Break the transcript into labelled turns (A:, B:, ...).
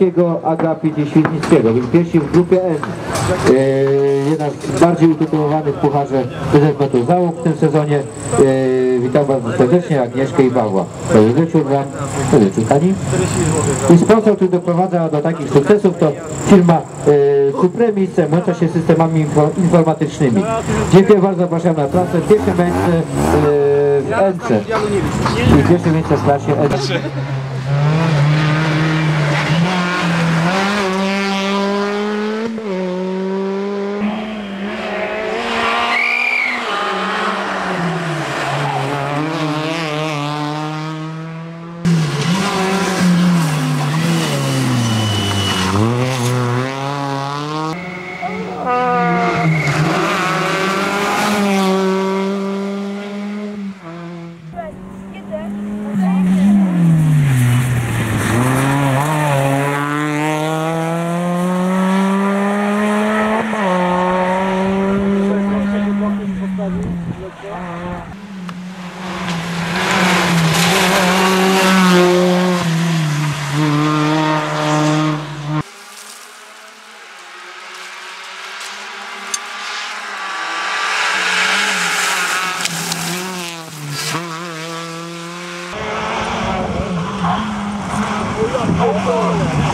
A: Kujawskiego, Agapit i Świdnickiego. Byli pierwsi w grupie N. E, Jedna z bardziej utytułowanych w Pucharze PZP załóg w tym sezonie. E, Witam bardzo serdecznie Agnieszkę i Pawła. Dobry wieczór Wam. Dobry wieczór Pani. I sponsor, który doprowadza do takich sukcesów to firma e, Supremis, zajmująca się systemami info, informatycznymi. Dziękuję bardzo, zapraszam na trasę. Pierwsze miejsce e, w Ence. I pierwsze miejsce w klasie Ence. 어, 어, 어.